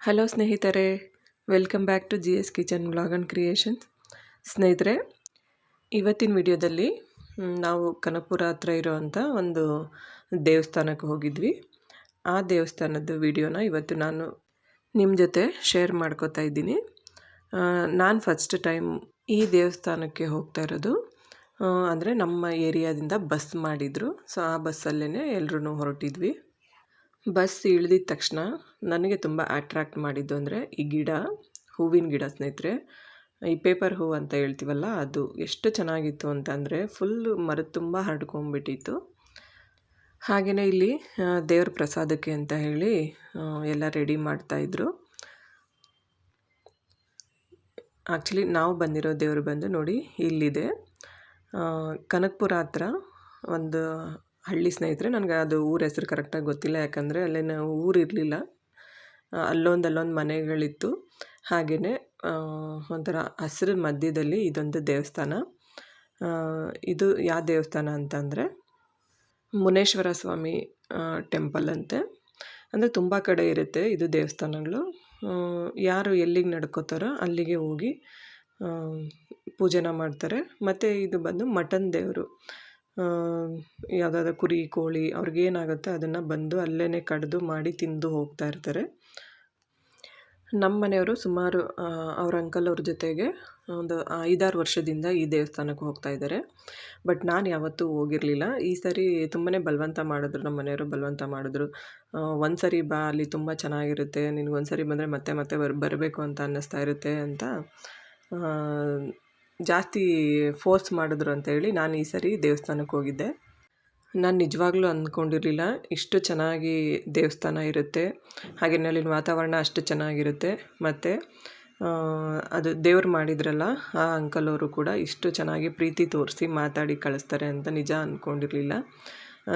Hello ಸ್ನೇಹಿತರೆ, welcome back to G S kitchen blog and creations. ಸ್ನೇಹಿತರೆ, ಇವತ್ತಿನ ವಿಡಿಯೋದಲ್ಲಿ ನಾವು ಕನಕಪುರ ಹತ್ರ ಇರೋವಂಥ ಒಂದು ದೇವಸ್ಥಾನಕ್ಕೆ ಹೋಗಿದ್ವಿ. ಆ ದೇವಸ್ಥಾನದ ವಿಡಿಯೋನ ಇವತ್ತು ನಾನು ನಿಮ್ಮ ಜೊತೆ ಶೇರ್ ಮಾಡ್ಕೋತಾ ಇದ್ದೀನಿ. ನಾನು ಫಸ್ಟ್ ಟೈಮ್ ಈ ದೇವಸ್ಥಾನಕ್ಕೆ ಹೋಗ್ತಾ ಇರೋದು. ಅಂದರೆ ನಮ್ಮ ಏರಿಯಾದಿಂದ ಬಸ್ ಮಾಡಿದರು. ಸೊ, ಆ ಬಸ್ಸಲ್ಲೇ ಎಲ್ಲರೂ ಹೊರಟಿದ್ವಿ. ಬಸ್ ಇಳಿದಿದ್ದ ತಕ್ಷಣ ನನಗೆ ತುಂಬ ಅಟ್ರ್ಯಾಕ್ಟ್ ಮಾಡಿದ್ದು ಅಂದರೆ ಈ ಗಿಡ, ಹೂವಿನ ಗಿಡ ಸ್ನೇಹಿತರೆ. ಈ ಪೇಪರ್ ಹೂವು ಅಂತ ಹೇಳ್ತೀವಲ್ಲ, ಅದು ಎಷ್ಟು ಚೆನ್ನಾಗಿತ್ತು ಅಂತಂದರೆ ಫುಲ್ಲು ಮರದ ತುಂಬ ಹರಡ್ಕೊಂಡ್ಬಿಟ್ಟಿತ್ತು. ಹಾಗೆಯೇ ಇಲ್ಲಿ ದೇವ್ರ ಪ್ರಸಾದಕ್ಕೆ ಅಂತ ಹೇಳಿ ಎಲ್ಲ ರೆಡಿ ಮಾಡ್ತಾಯಿದ್ರು ಆ್ಯಕ್ಚುಲಿ ನಾವು ಬಂದಿರೋ ದೇವರು ಬಂದು ನೋಡಿ ಇಲ್ಲಿದೆ. ಕನಕಪುರ ಹತ್ರ ಒಂದು ಹಳ್ಳಿ ಸ್ನೇಹಿತರೆ, ನನಗೆ ಅದು ಊರ ಹೆಸರು ಕರೆಕ್ಟಾಗಿ ಗೊತ್ತಿಲ್ಲ. ಯಾಕಂದರೆ ಅಲ್ಲೇನು ಊರು ಇರಲಿಲ್ಲ. ಅಲ್ಲೊಂದು ಅಲ್ಲೊಂದು ಮನೆಗಳಿತ್ತು. ಹಾಗೆಯೇ ಒಂಥರ ಹಸಿರು ಮಧ್ಯದಲ್ಲಿ ಇದೊಂದು ದೇವಸ್ಥಾನ. ಇದು ಯಾವ ದೇವಸ್ಥಾನ ಅಂತಂದರೆ, ಮುನೇಶ್ವರ ಸ್ವಾಮಿ ಟೆಂಪಲ್ ಅಂತೆ. ಅಂದರೆ ತುಂಬ ಕಡೆ ಇರುತ್ತೆ ಇದು ದೇವಸ್ಥಾನಗಳು. ಯಾರು ಎಲ್ಲಿಗೆ ನಡ್ಕೋತಾರೋ ಅಲ್ಲಿಗೆ ಹೋಗಿ ಪೂಜೆನ ಮಾಡ್ತಾರೆ. ಮತ್ತು ಇದು ಬಂದು ಮಟನ್ ದೇವರು. ಯಾವುದಾದ್ರು ಕುರಿ, ಕೋಳಿ ಅವ್ರಿಗೇನಾಗುತ್ತೆ ಅದನ್ನು ಬಂದು ಅಲ್ಲೇ ಕಡಿದು ಮಾಡಿ ತಿಂದು ಹೋಗ್ತಾ ಇರ್ತಾರೆ. ನಮ್ಮ ಮನೆಯವರು ಸುಮಾರು ಅವ್ರ ಅಂಕಲ್ ಅವ್ರ ಜೊತೆಗೆ ಒಂದು ಐದಾರು ವರ್ಷದಿಂದ ಈ ದೇವಸ್ಥಾನಕ್ಕೆ ಹೋಗ್ತಾ ಇದ್ದಾರೆ. ಬಟ್ ನಾನು ಯಾವತ್ತೂ ಹೋಗಿರಲಿಲ್ಲ. ಈ ಸರಿ ತುಂಬಾ ಬಲವಂತ ಮಾಡಿದ್ರು ನಮ್ಮ ಮನೆಯವರು ಬಲವಂತ ಮಾಡಿದ್ರು. ಒಂದು ಸರಿ ಬಾ, ಅಲ್ಲಿ ತುಂಬ ಚೆನ್ನಾಗಿರುತ್ತೆ, ನಿನಗೆ ಒಂದು ಸರಿ ಬಂದರೆ ಮತ್ತೆ ಮತ್ತೆ ಬರ್, ಬರಬೇಕು ಅಂತ ಅನ್ನಿಸ್ತಾ ಇರುತ್ತೆ ಅಂತ ಜಾಸ್ತಿ ಫೋರ್ಸ್ ಮಾಡಿದ್ರು ಅಂತೇಳಿ ನಾನು ಈ ಸರಿ ದೇವಸ್ಥಾನಕ್ಕೆ ಹೋಗಿದ್ದೆ. ನಾನು ನಿಜವಾಗ್ಲೂ ಅಂದ್ಕೊಂಡಿರಲಿಲ್ಲ, ಇಷ್ಟು ಚೆನ್ನಾಗಿ ದೇವಸ್ಥಾನ ಇರುತ್ತೆ, ಹಾಗೆ ಅಲ್ಲಿನ ವಾತಾವರಣ ಅಷ್ಟು ಚೆನ್ನಾಗಿರುತ್ತೆ, ಮತ್ತು ಅದು ದೇವ್ರು ಮಾಡಿದ್ರಲ್ಲ, ಆ ಅಂಕಲ್ ಅವರು ಕೂಡ ಇಷ್ಟು ಚೆನ್ನಾಗಿ ಪ್ರೀತಿ ತೋರಿಸಿ ಮಾತಾಡಿ ಕಳಿಸ್ತಾರೆ ಅಂತ ನಿಜ ಅಂದ್ಕೊಂಡಿರಲಿಲ್ಲ.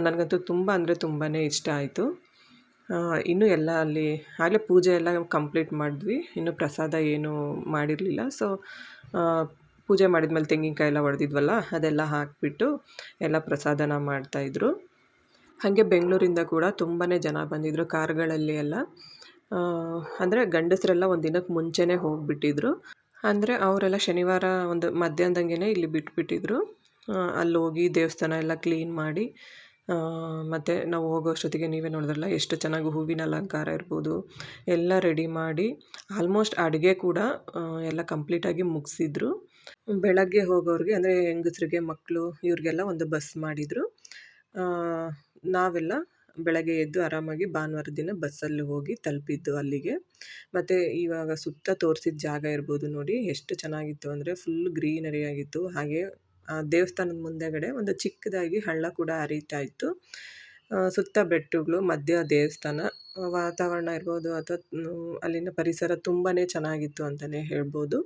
ನನಗಂತೂ ತುಂಬ ಅಂದರೆ ತುಂಬಾ ಇಷ್ಟ ಆಯಿತು. ಇನ್ನೂ ಎಲ್ಲ ಅಲ್ಲಿ, ಆಗಲೇ ಪೂಜೆ ಎಲ್ಲ ಕಂಪ್ಲೀಟ್ ಮಾಡಿದ್ವಿ, ಇನ್ನೂ ಪ್ರಸಾದ ಏನೂ ಮಾಡಿರಲಿಲ್ಲ, ಸೊ ಪೂಜೆ ಮಾಡಿದ್ಮೇಲೆ ತೆಂಗಿನಕಾಯಿ ಎಲ್ಲ ಹೊಡೆದಿದ್ವಲ್ಲ ಅದೆಲ್ಲ ಹಾಕಿಬಿಟ್ಟು ಎಲ್ಲ ಪ್ರಸಾದನ ಮಾಡ್ತಾಯಿದ್ರು ಹಾಗೆ ಬೆಂಗಳೂರಿಂದ ಕೂಡ ತುಂಬಾ ಜನ ಬಂದಿದ್ದರು ಕಾರ್ಗಳಲ್ಲಿ ಎಲ್ಲ. ಅಂದರೆ ಗಂಡಸರೆಲ್ಲ ಒಂದು ದಿನಕ್ಕೆ ಮುಂಚೆನೇ ಹೋಗಿಬಿಟ್ಟಿದ್ರು. ಅಂದರೆ ಅವರೆಲ್ಲ ಶನಿವಾರ ಒಂದು ಮಧ್ಯಾಹ್ನದಂಗೆ ಇಲ್ಲಿ ಬಿಟ್ಬಿಟ್ಟಿದ್ರು. ಅಲ್ಲಿ ಹೋಗಿ ದೇವಸ್ಥಾನ ಎಲ್ಲ ಕ್ಲೀನ್ ಮಾಡಿ ಮತ್ತು ನಾವು ಹೋಗೋ ಅಷ್ಟೊತ್ತಿಗೆ ನೀವೇ ನೋಡಿದ್ರಲ್ಲ, ಎಷ್ಟು ಚೆನ್ನಾಗಿ ಹೂವಿನ ಅಲಂಕಾರ ಇರ್ಬೋದು, ಎಲ್ಲ ರೆಡಿ ಮಾಡಿ ಆಲ್ಮೋಸ್ಟ್ ಅಡುಗೆ ಕೂಡ ಎಲ್ಲ ಕಂಪ್ಲೀಟಾಗಿ ಮುಗಿಸಿದ್ರು. ಬೆಳಗ್ಗೆ ಹೋಗೋರಿಗೆ, ಅಂದರೆ ಹೆಂಗಸ್ರಿಗೆ ಮಕ್ಕಳು ಇವ್ರಿಗೆಲ್ಲ ಒಂದು ಬಸ್ ಮಾಡಿದರು. ನಾವೆಲ್ಲ ಬೆಳಗ್ಗೆ ಎದ್ದು ಆರಾಮಾಗಿ ಭಾನುವಾರ ದಿನ ಬಸ್ಸಲ್ಲಿ ಹೋಗಿ ತಲುಪಿದ್ದು ಅಲ್ಲಿಗೆ. ಮತ್ತು ಇವಾಗ ಸುತ್ತ ತೋರಿಸಿದ ಜಾಗ ಇರ್ಬೋದು ನೋಡಿ, ಎಷ್ಟು ಚೆನ್ನಾಗಿತ್ತು ಅಂದರೆ ಫುಲ್ ಗ್ರೀನರಿ ಆಗಿತ್ತು. ಹಾಗೆ ದೇವಸ್ಥಾನದ ಮುಂದೆಗಡೆ ಒಂದು ಚಿಕ್ಕದಾಗಿ ಹಳ್ಳ ಕೂಡ ಹರಿತಾ ಇತ್ತು. ಸುತ್ತ ಬೆಟ್ಟಗಳು, ಮಧ್ಯ ದೇವಸ್ಥಾನ ವಾತಾವರಣ ಇರ್ಬೋದು ಅಥವಾ ಅಲ್ಲಿನ ಪರಿಸರ ತುಂಬಾ ಚೆನ್ನಾಗಿತ್ತು ಅಂತಲೇ ಹೇಳ್ಬೋದು.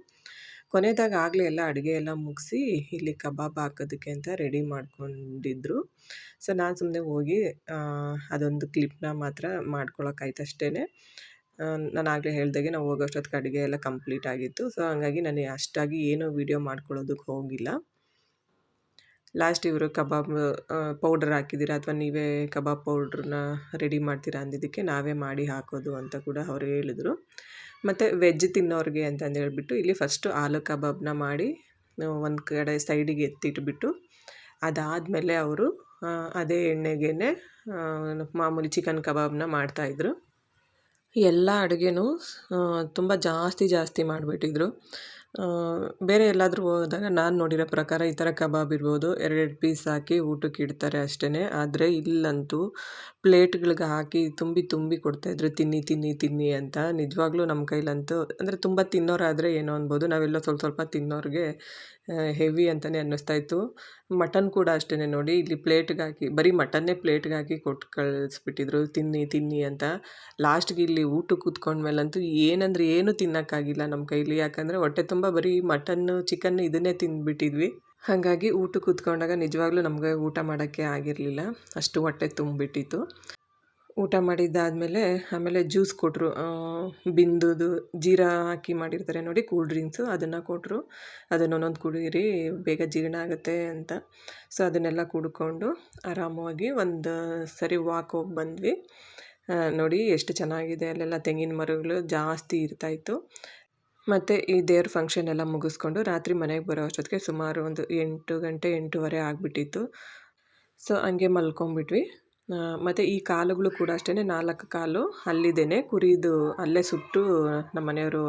ಕೊನೆದಾಗ ಆಗಲೇ ಎಲ್ಲ ಅಡುಗೆ ಎಲ್ಲ ಮುಗಿಸಿ ಇಲ್ಲಿ ಕಬಾಬ್ ಹಾಕೋದಕ್ಕೆ ಅಂತ ರೆಡಿ ಮಾಡ್ಕೊಂಡಿದ್ರು. ಸೊ, ನಾನು ಸುಮ್ಮನೆ ಹೋಗಿ ಅದೊಂದು ಕ್ಲಿಪ್ನ ಮಾತ್ರ ಮಾಡ್ಕೊಳಕ್ಕಾಯ್ತು ಅಷ್ಟೇ ನಾನು ಆಗಲೇ ಹೇಳ್ದಾಗೆ ನಾವು ಹೋಗೋಷ್ಟೊತ್ತಿಗೆ ಅಡುಗೆ ಎಲ್ಲ ಕಂಪ್ಲೀಟ್ ಆಗಿತ್ತು. ಸೊ, ಹಂಗಾಗಿ ನಾನು ಅಷ್ಟಾಗಿ ಏನೂ ವೀಡಿಯೋ ಮಾಡ್ಕೊಳ್ಳೋದಕ್ಕೆ ಹೋಗಿಲ್ಲ. ಲಾಸ್ಟ್ ಇವರು ಕಬಾಬ್ ಪೌಡರ್ ಹಾಕಿದ್ದೀರಾ ಅಥವಾ ನೀವೇ ಕಬಾಬ್ ಪೌಡ್ರನ್ನ ರೆಡಿ ಮಾಡ್ತೀರಾ ಅಂದಿದ್ದಕ್ಕೆ ನಾವೇ ಮಾಡಿ ಹಾಕೋದು ಅಂತ ಕೂಡ ಅವರು ಹೇಳಿದ್ರು. ಮತ್ತು ವೆಜ್ ತಿನ್ನೋರಿಗೆ ಅಂತಂದು ಹೇಳ್ಬಿಟ್ಟು ಇಲ್ಲಿ ಫಸ್ಟು ಆಲೂ ಕಬಾಬ್ನ ಮಾಡಿ ಒಂದು ಕಡೆ ಸೈಡಿಗೆ ಎತ್ತಿಟ್ಬಿಟ್ಟು, ಅದಾದಮೇಲೆ ಅವರು ಅದೇ ಎಣ್ಣೆಗೆ ಮಾಮೂಲಿ ಚಿಕನ್ ಕಬಾಬ್ನ ಮಾಡ್ತಾಯಿದ್ರು ಎಲ್ಲ ಅಡುಗೆನೂ ತುಂಬ ಜಾಸ್ತಿ ಜಾಸ್ತಿ ಮಾಡಿಬಿಟ್ಟಿದ್ರು. ಬೇರೆ ಎಲ್ಲಾದರೂ ಹೋದಾಗ ನಾನು ನೋಡಿರೋ ಪ್ರಕಾರ ಈ ಥರ ಕಬಾಬ್ ಇರ್ಬೋದು. ಎರಡೆರಡು ಪೀಸ್ ಹಾಕಿ ಊಟಕ್ಕೆ ಇಡ್ತಾರೆ ಅಷ್ಟೇ ಆದರೆ ಇಲ್ಲಂತೂ ಪ್ಲೇಟ್ಗಳಿಗೆ ಹಾಕಿ ತುಂಬಿ ತುಂಬಿ ಕೊಡ್ತಾಯಿದ್ರು ತಿನ್ನಿ ತಿನ್ನಿ ತಿನ್ನಿ ಅಂತ. ನಿಜವಾಗ್ಲೂ ನಮ್ಮ ಕೈಲಂತೂ, ಅಂದರೆ ತುಂಬ ತಿನ್ನೋರಾದರೆ ಏನೋ ಅನ್ಬೋದು. ನಾವೆಲ್ಲ ಸ್ವಲ್ಪ ಸ್ವಲ್ಪ ತಿನ್ನೋರಿಗೆ ಹೆವಿ ಅಂತಲೇ ಅನ್ನಿಸ್ತಾ ಇತ್ತು. ಮಟನ್ ಕೂಡ ಅಷ್ಟೇ ನೋಡಿ. ಇಲ್ಲಿ ಪ್ಲೇಟ್ಗೆ ಹಾಕಿ, ಬರೀ ಮಟನ್ನೇ ಪ್ಲೇಟ್ಗೆ ಹಾಕಿ ಕೊಟ್ಟು ಕಳಿಸ್ಬಿಟ್ಟಿದ್ರು. ತಿನ್ನಿ ತಿನ್ನಿ ಅಂತ. ಲಾಸ್ಟ್ಗೆ ಇಲ್ಲಿ ಊಟಕ್ಕೆ ಕೂತ್ಕೊಂಡ್ಮೇಲಂತೂ ಏನಂದ್ರೆ ಏನು ತಿನ್ನೋಕ್ಕಾಗಿಲ್ಲ ನಮ್ಮ ಕೈಲಿ. ಯಾಕಂದರೆ ಹೊಟ್ಟೆ ತುಂಬ ಬರೀ ಮಟನ್ನು ಚಿಕನ್ ಇದನ್ನೇ ತಿಂದ್ಬಿಟ್ಟಿದ್ವಿ. ಹಾಗಾಗಿ ಊಟ ಕೂತ್ಕೊಂಡಾಗ ನಿಜವಾಗ್ಲೂ ನಮಗೆ ಊಟ ಮಾಡೋಕ್ಕೆ ಆಗಿರಲಿಲ್ಲ. ಅಷ್ಟು ಹೊಟ್ಟೆ ತುಂಬಿಟ್ಟಿತ್ತು. ಊಟ ಮಾಡಿದ್ದಾದಮೇಲೆ ಆಮೇಲೆ ಜ್ಯೂಸ್ ಕೊಟ್ಟರು ಬಿಂದುದು ಜೀರಾ ಹಾಕಿ ಮಾಡಿರ್ತಾರೆ ನೋಡಿ, ಕೂಲ್ ಡ್ರಿಂಕ್ಸು ಅದನ್ನು ಕೊಟ್ಟರು ಅದನ್ನು ಒಂದೊಂದು ಕುಡೀರಿ ಬೇಗ ಜೀರ್ಣ ಆಗುತ್ತೆ ಅಂತ. ಸೊ, ಅದನ್ನೆಲ್ಲ ಕುಡ್ಕೊಂಡು ಆರಾಮವಾಗಿ ಒಂದು ಸರಿ ವಾಕ್ ಹೋಗಿ ಬಂದ್ವಿ. ನೋಡಿ ಎಷ್ಟು ಚೆನ್ನಾಗಿದೆ. ಅಲ್ಲೆಲ್ಲ ತೆಂಗಿನ ಮರಗಳು ಜಾಸ್ತಿ ಇರ್ತಾಯಿತ್ತು ಮತ್ತು ಈ ದೇವ್ರ ಫಂಕ್ಷನ್ ಎಲ್ಲ ಮುಗಿಸ್ಕೊಂಡು ರಾತ್ರಿ ಮನೆಗೆ ಬರೋ ಅಷ್ಟೊತ್ತಿಗೆ ಸುಮಾರು ಒಂದು ಎಂಟು ಗಂಟೆ, ಎಂಟೂವರೆ ಆಗಿಬಿಟ್ಟಿತ್ತು. ಸೊ ಹಂಗೆ ಮಲ್ಕೊಂಬಿಟ್ವಿ ಮತ್ತು ಈ ಕಾಲುಗಳು ಕೂಡ ಅಷ್ಟೇ ನಾಲ್ಕು ಕಾಲು ಅಲ್ಲಿದ್ದೇನೆ. ಕುರಿದು ಅಲ್ಲೇ ಸುಟ್ಟು ನಮ್ಮ ಮನೆಯವರು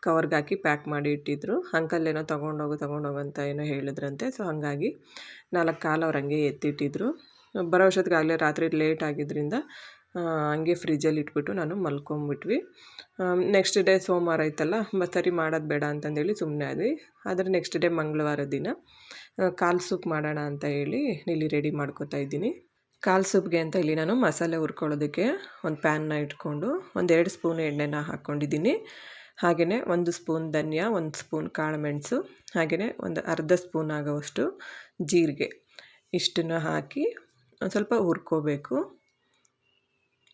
ಕವರ್ಗೆ ಹಾಕಿ ಪ್ಯಾಕ್ ಮಾಡಿ ಇಟ್ಟಿದ್ರು. ಅಂಕಲ್ಲೇನೋ ತೊಗೊಂಡೋಗು ತೊಗೊಂಡೋಗು ಅಂತ ಏನೋ ಹೇಳಿದ್ರಂತೆ. ಸೊ ಹಾಗಾಗಿ ನಾಲ್ಕು ಕಾಲು ಅವ್ರು ಹಂಗೆ ಎತ್ತಿಟ್ಟಿದ್ರು. ಬರೋ ಅಷ್ಟೊತ್ತಿಗಾಗಲೇ ರಾತ್ರಿ ಲೇಟ್ ಆಗಿದ್ದರಿಂದ ಹಂಗೆ ಫ್ರಿಜ್ಜಲ್ಲಿ ಇಟ್ಬಿಟ್ಟು ನಾನು ಮಲ್ಕೊಂಬಿಟ್ವಿ. ನೆಕ್ಸ್ಟ್ ಡೇ ಸೋಮವಾರ ಮತ್ತು ಸರಿ ಮಾಡೋದು ಬೇಡ ಅಂತಂದೇಳಿ ಸುಮ್ಮನೆ ಆದ್ವಿ. ಆದರೆ ನೆಕ್ಸ್ಟ್ ಡೇ ಮಂಗಳವಾರ ದಿನ ಕಾಲು ಸೂಪ್ ಮಾಡೋಣ ಅಂತ ಹೇಳಿ ಇಲ್ಲಿ ರೆಡಿ ಮಾಡ್ಕೊತಾ ಇದ್ದೀನಿ. ಕಾಲು ಸೂಪ್ಗೆ ಅಂತ ಇಲ್ಲಿ ನಾನು ಮಸಾಲೆ ಹುರ್ಕೊಳ್ಳೋದಕ್ಕೆ ಒಂದು ಪ್ಯಾನ್ನ ಇಟ್ಕೊಂಡು ಒಂದೆರಡು ಸ್ಪೂನ್ ಎಣ್ಣೆನ ಹಾಕ್ಕೊಂಡಿದ್ದೀನಿ ಹಾಗೆಯೇ ಒಂದು ಸ್ಪೂನ್ ಧನಿಯಾ, ಒಂದು ಸ್ಪೂನ್ ಕಾಳುಮೆಣಸು ಹಾಗೆಯೇ ಒಂದು ಅರ್ಧ ಸ್ಪೂನ್ ಆಗೋವಷ್ಟು ಜೀರಿಗೆ. ಇಷ್ಟನ್ನು ಹಾಕಿ ಒಂದು ಸ್ವಲ್ಪ ಹುರ್ಕೋಬೇಕು.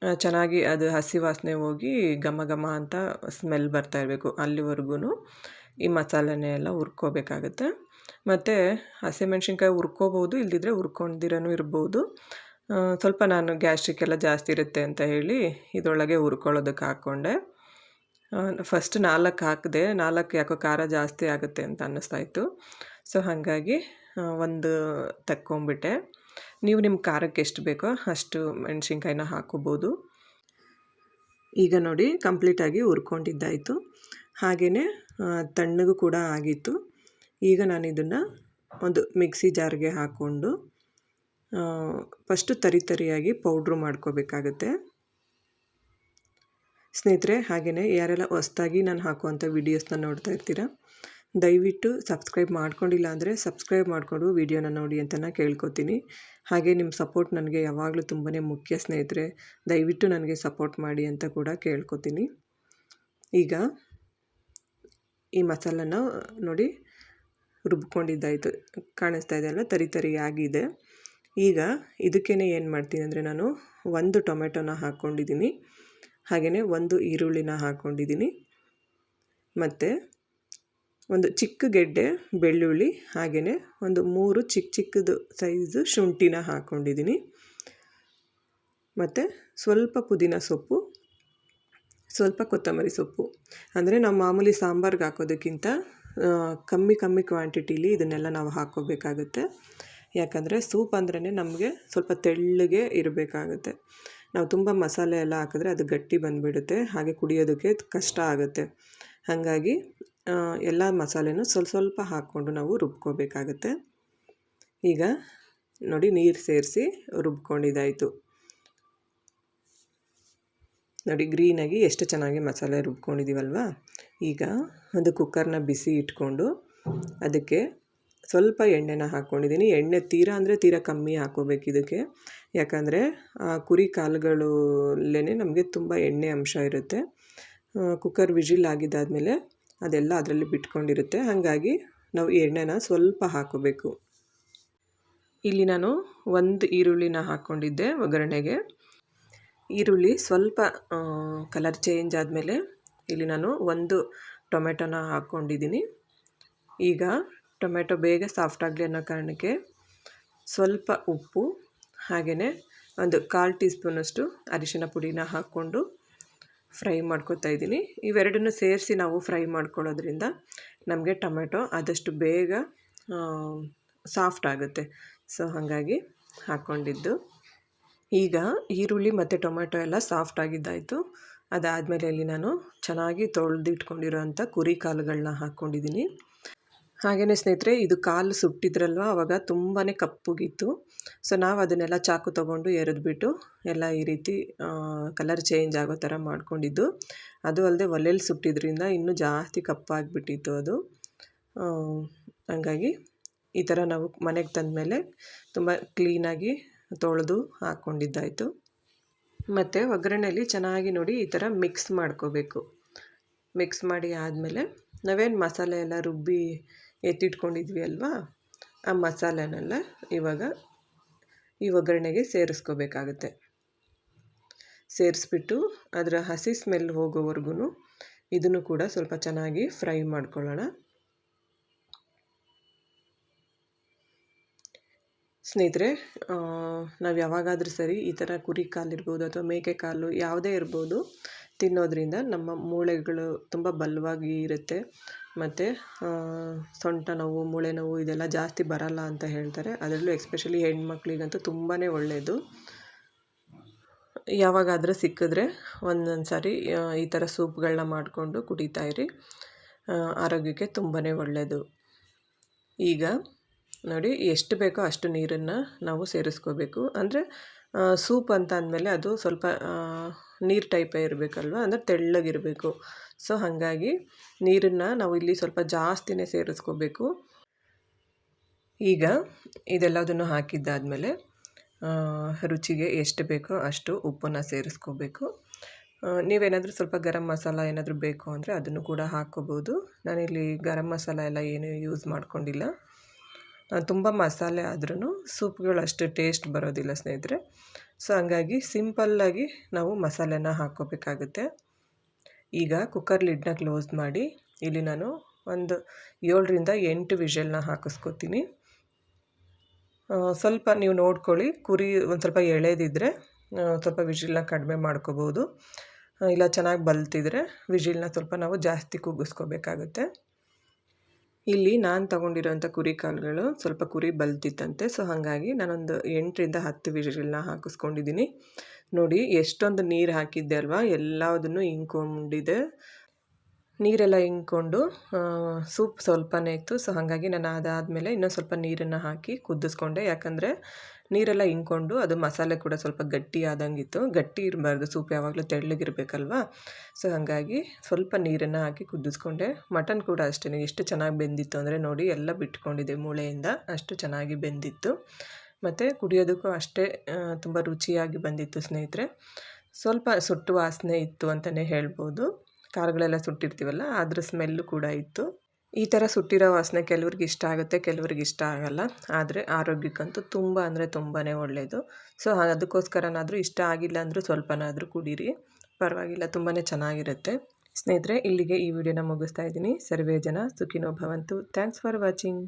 ಚೆನ್ನಾಗಿ ಅದು ಹಸಿ ವಾಸನೆ ಹೋಗಿ ಘಮ ಘಮ ಅಂತ ಸ್ಮೆಲ್ ಬರ್ತಾ ಇರಬೇಕು ಅಲ್ಲಿವರೆಗೂ ಈ ಮಸಾಲೆನೇ ಎಲ್ಲ ಹುರ್ಕೋಬೇಕಾಗತ್ತೆ. ಮತ್ತು ಹಸಿಮೆಣ್ಸಿನ್ಕಾಯಿ ಹುರ್ಕೋಬೋದು ಇಲ್ದಿದ್ರೆ ಹುರ್ಕೊಂಡಿರೋನು ಇರ್ಬೋದು. ಸ್ವಲ್ಪ ನಾನು ಗ್ಯಾಸ್ಟ್ರಿಕ್ ಎಲ್ಲ ಜಾಸ್ತಿ ಇರುತ್ತೆ ಅಂತ ಹೇಳಿ ಇದರೊಳಗೆ ಹುರ್ಕೊಳ್ಳೋದಕ್ಕೆ ಹಾಕ್ಕೊಂಡೆ. ಫಸ್ಟ್ ನಾಲ್ಕು ಹಾಕಿದೆ, ನಾಲ್ಕು ಯಾಕೋ ಖಾರ ಜಾಸ್ತಿ ಆಗುತ್ತೆ ಅಂತ ಅನ್ನಿಸ್ತಾ ಇತ್ತು. ಸೊ, ಹಾಗಾಗಿ ಒಂದು ತಕ್ಕೊಂಬಿಟ್ಟೆ. ನೀವು ನಿಮ್ಮ ಖಾರಕ್ಕೆ ಎಷ್ಟು ಬೇಕೋ ಅಷ್ಟು ಮೆಣಸಿನ್ಕಾಯಿನ ಹಾಕೋಬೋದು. ಈಗ ನೋಡಿ ಕಂಪ್ಲೀಟಾಗಿ ಹುರ್ಕೊಂಡಿದ್ದಾಯಿತು. ಹಾಗೆಯೇ ತಣ್ಣಗೂ ಕೂಡ ಆಗಿತ್ತು. ಈಗ ನಾನು ಇದನ್ನು ಒಂದು ಮಿಕ್ಸಿ ಜಾರ್ಗೆ ಹಾಕ್ಕೊಂಡು ಫಸ್ಟು ತರಿ ತರಿಯಾಗಿ ಪೌಡ್ರು ಮಾಡ್ಕೋಬೇಕಾಗತ್ತೆ. ಸ್ನೇಹಿತರೆ ಹಾಗೆಯೇ ಯಾರೆಲ್ಲ ಹೊಸ್ದಾಗಿ ನಾನು ಹಾಕುವಂಥ ವಿಡಿಯೋಸ್ನ ನೋಡ್ತಾ ಇರ್ತೀರಾ ದಯವಿಟ್ಟು ಸಬ್ಸ್ಕ್ರೈಬ್ ಮಾಡ್ಕೊಂಡಿಲ್ಲ ಅಂದರೆ ಸಬ್ಸ್ಕ್ರೈಬ್ ಮಾಡಿಕೊಂಡು ವೀಡಿಯೋನ ನೋಡಿ ಅಂತ ನಾನು ಕೇಳ್ಕೊತೀನಿ. ಹಾಗೆ ನಿಮ್ಮ ಸಪೋರ್ಟ್ ನನಗೆ ಯಾವಾಗಲೂ ತುಂಬಾ ಮುಖ್ಯ ಸ್ನೇಹಿತರೆ, ದಯವಿಟ್ಟು ನನಗೆ ಸಪೋರ್ಟ್ ಮಾಡಿ ಅಂತ ಕೂಡ ಕೇಳ್ಕೊತೀನಿ. ಈಗ ಈ ಮಸಾಲನ ನೋಡಿ ರುಬ್ಕೊಂಡಿದ್ದಾಯಿತು, ಕಾಣಿಸ್ತಾ ಇದೆ ತರಿ ತರಿ ಆಗಿದೆ. ಈಗ ಇದಕ್ಕೇ ಏನು ಮಾಡ್ತೀನಿ ಅಂದರೆ ನಾನು ಒಂದು ಟೊಮೆಟೊನ ಹಾಕ್ಕೊಂಡಿದ್ದೀನಿ ಹಾಗೆಯೇ ಒಂದು ಈರುಳ್ಳಿನ ಹಾಕ್ಕೊಂಡಿದ್ದೀನಿ ಮತ್ತು ಒಂದು ಚಿಕ್ಕ ಗೆಡ್ಡೆ, ಬೆಳ್ಳುಳ್ಳಿ ಹಾಗೆಯೇ ಒಂದು ಮೂರು ಚಿಕ್ಕ ಚಿಕ್ಕದು ಸೈಜು ಶುಂಠಿನ ಹಾಕ್ಕೊಂಡಿದ್ದೀನಿ ಮತ್ತು ಸ್ವಲ್ಪ ಪುದೀನ ಸೊಪ್ಪು, ಸ್ವಲ್ಪ ಕೊತ್ತಂಬರಿ ಸೊಪ್ಪು. ಅಂದರೆ ನಾವು ಮಾಮೂಲಿ ಸಾಂಬಾರ್ಗೆ ಹಾಕೋದಕ್ಕಿಂತ ಕಮ್ಮಿ ಕಮ್ಮಿ ಕ್ವಾಂಟಿಟೀಲಿ ಇದನ್ನೆಲ್ಲ ನಾವು ಹಾಕ್ಕೋಬೇಕಾಗುತ್ತೆ. ಯಾಕಂದರೆ ಸೂಪ್ ಅಂದ್ರೇ ನಮಗೆ ಸ್ವಲ್ಪ ತೆಳ್ಳಗೆ ಇರಬೇಕಾಗುತ್ತೆ. ನಾವು ತುಂಬ ಮಸಾಲೆ ಎಲ್ಲ ಹಾಕಿದ್ರೆ ಅದು ಗಟ್ಟಿ ಬಂದುಬಿಡುತ್ತೆ, ಹಾಗೆ ಕುಡಿಯೋದಕ್ಕೆ ಕಷ್ಟ ಆಗುತ್ತೆ. ಹಾಗಾಗಿ ಎಲ್ಲ ಮಸಾಲೆನೂ ಸ್ವಲ್ಪ ಸ್ವಲ್ಪ ಹಾಕ್ಕೊಂಡು ನಾವು ರುಬ್ಕೋಬೇಕಾಗತ್ತೆ. ಈಗ ನೋಡಿ ನೀರು ಸೇರಿಸಿ ರುಬ್ಕೊಂಡಿದ್ದಾಯಿತು. ನೋಡಿ ಗ್ರೀನಾಗಿ ಎಷ್ಟು ಚೆನ್ನಾಗಿ ಮಸಾಲೆ ರುಬ್ಕೊಂಡಿದ್ದೀವಲ್ವ ಈಗ ಒಂದು ಕುಕ್ಕರ್ನ ಬಿಸಿ ಇಟ್ಕೊಂಡು ಅದಕ್ಕೆ ಸ್ವಲ್ಪ ಎಣ್ಣೆನ ಹಾಕ್ಕೊಂಡಿದ್ದೀನಿ. ಎಣ್ಣೆ ತೀರಾ ಅಂದರೆ ತೀರಾ ಕಮ್ಮಿ ಹಾಕೋಬೇಕು ಇದಕ್ಕೆ. ಯಾಕಂದರೆ ಕುರಿ ಕಾಲುಗಳಲ್ಲೇ ನಮಗೆ ತುಂಬ ಎಣ್ಣೆ ಅಂಶ ಇರುತ್ತೆ. ಕುಕ್ಕರ್ ವಿಜಿಲ್ ಆಗಿದ್ದಾದಮೇಲೆ ಅದೆಲ್ಲ ಅದರಲ್ಲಿ ಬಿಟ್ಕೊಂಡಿರುತ್ತೆ. ಹಾಗಾಗಿ ನಾವು ಎಣ್ಣೆನ ಸ್ವಲ್ಪ ಹಾಕೋಬೇಕು. ಇಲ್ಲಿ ನಾನು ಒಂದು ಈರುಳ್ಳಿನ ಹಾಕ್ಕೊಂಡಿದ್ದೆ ಒಗ್ಗರಣೆಗೆ. ಈರುಳ್ಳಿ ಸ್ವಲ್ಪ ಕಲರ್ ಚೇಂಜ್ ಆದಮೇಲೆ ಇಲ್ಲಿ ನಾನು ಒಂದು ಟೊಮೆಟೊನ ಹಾಕ್ಕೊಂಡಿದ್ದೀನಿ. ಈಗ ಟೊಮೆಟೊ ಬೇಗ ಸಾಫ್ಟ್ ಆಗಲಿ ಅನ್ನೋ ಕಾರಣಕ್ಕೆ ಸ್ವಲ್ಪ ಉಪ್ಪು ಹಾಗೆಯೇ ಒಂದು ಕಾಲು ಟೀ ಸ್ಪೂನಷ್ಟು ಅರಿಶಿನ ಪುಡಿನ ಹಾಕ್ಕೊಂಡು ಫ್ರೈ ಮಾಡ್ಕೊತಾ ಇದ್ದೀನಿ. ಇವೆರಡನ್ನು ಸೇರಿಸಿ ನಾವು ಫ್ರೈ ಮಾಡ್ಕೊಳ್ಳೋದ್ರಿಂದ ನಮಗೆ ಟೊಮೆಟೊ ಆದಷ್ಟು ಬೇಗ ಸಾಫ್ಟ್ ಆಗುತ್ತೆ. ಸೊ, ಹಾಗಾಗಿ ಹಾಕ್ಕೊಂಡಿದ್ದು. ಈಗ ಈರುಳ್ಳಿ ಮತ್ತು ಟೊಮೆಟೊ ಎಲ್ಲ ಸಾಫ್ಟ್ ಆಗಿದ್ದಾಯಿತು. ಅದಾದಮೇಲೆ ಇಲ್ಲಿ ನಾನು ಚೆನ್ನಾಗಿ ತೊಳೆದಿಟ್ಕೊಂಡಿರೋ ಅಂಥ ಕುರಿ ಕಾಲುಗಳನ್ನ ಹಾಕ್ಕೊಂಡಿದ್ದೀನಿ. ಹಾಗೆಯೇ ಸ್ನೇಹಿತರೆ, ಇದು ಕಾಲು ಸುಟ್ಟಿದ್ರಲ್ವ? ಆವಾಗ ತುಂಬಾ ಕಪ್ಪುಗಿತ್ತು. ಸೊ, ನಾವು ಅದನ್ನೆಲ್ಲ ಚಾಕು ತೊಗೊಂಡು ಎರೆದ್ಬಿಟ್ಟು ಎಲ್ಲ ಈ ರೀತಿ ಕಲರ್ ಚೇಂಜ್ ಆಗೋ ಥರ ಮಾಡ್ಕೊಂಡಿದ್ದು. ಅದು ಅಲ್ಲದೆ ಒಲೆಯಲ್ಲಿ ಸುಟ್ಟಿದ್ರಿಂದ ಇನ್ನೂ ಜಾಸ್ತಿ ಕಪ್ಪಾಗಿಬಿಟ್ಟಿತ್ತು ಅದು. ಹಂಗಾಗಿ ಈ ಥರ ನಾವು ಮನೆಗೆ ತಂದಮೇಲೆ ತುಂಬ ಕ್ಲೀನಾಗಿ ತೊಳೆದು ಹಾಕ್ಕೊಂಡಿದ್ದಾಯಿತು ಮತ್ತು ಒಗ್ಗರಣೆಯಲ್ಲಿ ಚೆನ್ನಾಗಿ ನೋಡಿ ಈ ಥರ ಮಿಕ್ಸ್ ಮಾಡ್ಕೋಬೇಕು. ಮಿಕ್ಸ್ ಮಾಡಿ ಆದಮೇಲೆ ನಾವೇನು ಮಸಾಲೆ ಎಲ್ಲ ರುಬ್ಬಿ ಎತ್ತಿಟ್ಕೊಂಡಿದ್ವಿ ಅಲ್ವಾ? ಆ ಮಸಾಲೆನೆಲ್ಲ ಇವಾಗ ಈ ಒಗ್ಗರಣೆಗೆ ಸೇರಿಸ್ಕೋಬೇಕಾಗತ್ತೆ. ಸೇರಿಸ್ಬಿಟ್ಟು ಅದರ ಹಸಿ ಸ್ಮೆಲ್ ಹೋಗೋವರೆಗೂ ಇದನ್ನು ಕೂಡ ಸ್ವಲ್ಪ ಚೆನ್ನಾಗಿ ಫ್ರೈ ಮಾಡ್ಕೊಳ್ಳೋಣ. ಸ್ನೇಹಿತರೆ ನಾವು ಯಾವಾಗಾದರೂ ಸರಿ ಈ ಥರ ಕುರಿ ಕಾಲು ಇರ್ಬೋದು ಅಥವಾ ಮೇಕೆ ಕಾಲು ಯಾವುದೇ ಇರ್ಬೋದು ತಿನ್ನೋದ್ರಿಂದ ನಮ್ಮ ಮೂಳೆಗಳು ತುಂಬ ಬಲವಾಗಿ ಇರುತ್ತೆ. ಮತ್ತು ಸೊಂಟ ನೋವು, ಮೂಳೆ ನೋವು ಇದೆಲ್ಲ ಜಾಸ್ತಿ ಬರಲ್ಲ ಅಂತ ಹೇಳ್ತಾರೆ. ಅದರಲ್ಲೂ ಎಸ್ಪೆಷಲಿ ಹೆಣ್ಮಕ್ಳಿಗಂತೂ ತುಂಬಾ ಒಳ್ಳೆಯದು ಯಾವಾಗಾದರೂ ಸಿಕ್ಕಿದ್ರೆ ಒಂದೊಂದು ಸಾರಿ ಈ ಥರ ಸೂಪ್ಗಳನ್ನ ಮಾಡಿಕೊಂಡು ಕುಡಿತಾ ಇರಿ. ಆರೋಗ್ಯಕ್ಕೆ ತುಂಬಾ ಒಳ್ಳೆಯದು ಈಗ ನೋಡಿ, ಎಷ್ಟು ಬೇಕೋ ಅಷ್ಟು ನೀರನ್ನು ನಾವು ಸೇರಿಸ್ಕೋಬೇಕು. ಅಂದರೆ ಸೂಪ್ ಅಂತ ಅಂದಮೇಲೆ ಅದು ಸ್ವಲ್ಪ ನೀರು ಟೈಪೇ ಇರಬೇಕಲ್ವ? ಅಂದರೆ ತೆಳ್ಳಗಿರಬೇಕು. ಸೊ ಹಾಗಾಗಿ ನೀರನ್ನು ನಾವು ಇಲ್ಲಿ ಸ್ವಲ್ಪ ಜಾಸ್ತಿನೇ ಸೇರಿಸ್ಕೋಬೇಕು. ಈಗ ಇದೆಲ್ಲದನ್ನು ಹಾಕಿದ್ದಾದಮೇಲೆ ರುಚಿಗೆ ಎಷ್ಟು ಬೇಕೋ ಅಷ್ಟು ಉಪ್ಪನ್ನು ಸೇರಿಸ್ಕೋಬೇಕು. ನೀವೇನಾದರೂ ಸ್ವಲ್ಪ ಗರಂ ಮಸಾಲ ಏನಾದರೂ ಬೇಕು ಅಂದರೆ ಅದನ್ನು ಕೂಡ ಹಾಕ್ಕೋಬೋದು. ನಾನಿಲ್ಲಿ ಗರಂ ಮಸಾಲ ಎಲ್ಲ ಏನೂ ಯೂಸ್ ಮಾಡ್ಕೊಂಡಿಲ್ಲ. ತುಂಬ ಮಸಾಲೆ ಆದ್ರೂ ಸೂಪ್ಗಳು ಅಷ್ಟು ಟೇಸ್ಟ್ ಬರೋದಿಲ್ಲ ಸ್ನೇಹಿತರೆ. ಸೊ, ಹಂಗಾಗಿ ಸಿಂಪಲ್ಲಾಗಿ ನಾವು ಮಸಾಲೆನ ಹಾಕ್ಕೋಬೇಕಾಗುತ್ತೆ. ಈಗ ಕುಕ್ಕರ್ ಲಿಡ್ನ ಕ್ಲೋಸ್ ಮಾಡಿ ಇಲ್ಲಿ ನಾನು ಒಂದು ಏಳರಿಂದ ಎಂಟು ವಿಷಲ್ನ ಹಾಕಿಸ್ಕೊತೀನಿ. ಸ್ವಲ್ಪ ನೀವು ನೋಡ್ಕೊಳ್ಳಿ, ಕುರಿ ಒಂದು ಸ್ವಲ್ಪ ಎಳೆದಿದ್ದರೆ ಸ್ವಲ್ಪ ವಿಜಿಲ್ನ ಕಡಿಮೆ ಮಾಡ್ಕೋಬೋದು. ಇಲ್ಲ ಚೆನ್ನಾಗಿ ಬಲ್ತಿದ್ರೆ ವಿಜಿಲ್ನ ಸ್ವಲ್ಪ ನಾವು ಜಾಸ್ತಿ ಕುಗ್ಗಿಸ್ಕೋಬೇಕಾಗುತ್ತೆ. ಇಲ್ಲಿ ನಾನು ತೊಗೊಂಡಿರೋಂಥ ಕುರಿ ಕಾಲುಗಳು ಸ್ವಲ್ಪ ಕುರಿ ಬಲ್ತಿತ್ತಂತೆ ಸೊ ಹಾಗಾಗಿ ನಾನೊಂದು ಎಂಟರಿಂದ ಹತ್ತು ವಿಜಿಲ್ನ ಹಾಕಿಸ್ಕೊಂಡಿದ್ದೀನಿ. ನೋಡಿ, ಎಷ್ಟೊಂದು ನೀರು ಹಾಕಿದ್ದೆ ಅಲ್ವಾ? ಎಲ್ಲದನ್ನು ಇಂಕೊಂಡಿದೆ ನೀರೆಲ್ಲ ಇಂಕೊಂಡು ಸೂಪ್ ಸ್ವಲ್ಪನೇ ಇತ್ತು. ಸೊ ಹಾಗಾಗಿ ನಾನು ಅದಾದಮೇಲೆ ಇನ್ನೂ ಸ್ವಲ್ಪ ನೀರನ್ನು ಹಾಕಿ ಕುದಿಸ್ಕೊಂಡೆ. ಯಾಕಂದರೆ ನೀರೆಲ್ಲ ಇಂಕೊಂಡು ಅದು ಮಸಾಲೆ ಕೂಡ ಸ್ವಲ್ಪ ಗಟ್ಟಿ ಆದಂಗಿತ್ತು. ಗಟ್ಟಿ ಇರಬಾರ್ದು, ಸೂಪ್ ಯಾವಾಗಲೂ ತೆಳ್ಳಗಿರಬೇಕಲ್ವಾ? ಸೊ ಹಾಗಾಗಿ ಸ್ವಲ್ಪ ನೀರನ್ನು ಹಾಕಿ ಕುದಿಸ್ಕೊಂಡೆ. ಮಟನ್ ಕೂಡ ಅಷ್ಟೇ ಎಷ್ಟು ಚೆನ್ನಾಗಿ ಬೆಂದಿತ್ತು ಅಂದರೆ ನೋಡಿ, ಎಲ್ಲ ಬಿಟ್ಕೊಂಡಿದೆ ಮೂಳೆಯಿಂದ. ಅಷ್ಟು ಚೆನ್ನಾಗಿ ಬೆಂದಿತ್ತು. ಮತ್ತು ಕುಡಿಯೋದಕ್ಕೂ ಅಷ್ಟೇ ತುಂಬ ರುಚಿಯಾಗಿ ಬಂದಿತ್ತು ಸ್ನೇಹಿತರೆ. ಸ್ವಲ್ಪ ಸುಟ್ಟು ವಾಸನೆ ಇತ್ತು ಅಂತಲೇ ಹೇಳ್ಬೋದು. ಖಾರಗಳೆಲ್ಲ ಸುಟ್ಟಿರ್ತೀವಲ್ಲ, ಅದ್ರ ಸ್ಮೆಲ್ಲು ಕೂಡ ಇತ್ತು. ಈ ಥರ ಸುಟ್ಟಿರೋ ವಾಸನೆ ಕೆಲವ್ರಿಗೆ ಇಷ್ಟ ಆಗುತ್ತೆ, ಕೆಲವ್ರಿಗೆ ಇಷ್ಟ ಆಗಲ್ಲ. ಆದರೆ ಆರೋಗ್ಯಕ್ಕಂತೂ ತುಂಬ ಅಂದರೆ ತುಂಬಾ ಒಳ್ಳೆಯದು ಸೊ ಅದಕ್ಕೋಸ್ಕರನಾದರೂ ಇಷ್ಟ ಆಗಿಲ್ಲ ಅಂದರೂ ಸ್ವಲ್ಪನಾದರೂ ಕುಡೀರಿ. ಪರವಾಗಿಲ್ಲ ತುಂಬಾ ಚೆನ್ನಾಗಿರುತ್ತೆ. ಸ್ನೇಹಿತರೆ, ಇಲ್ಲಿಗೆ ಈ ವಿಡಿಯೋನ ಮುಗಿಸ್ತಾ ಇದ್ದೀನಿ. ಸರ್ವೇ ಜನ ಸುಖಿನೋ ಭವಂತು. Thanks for watching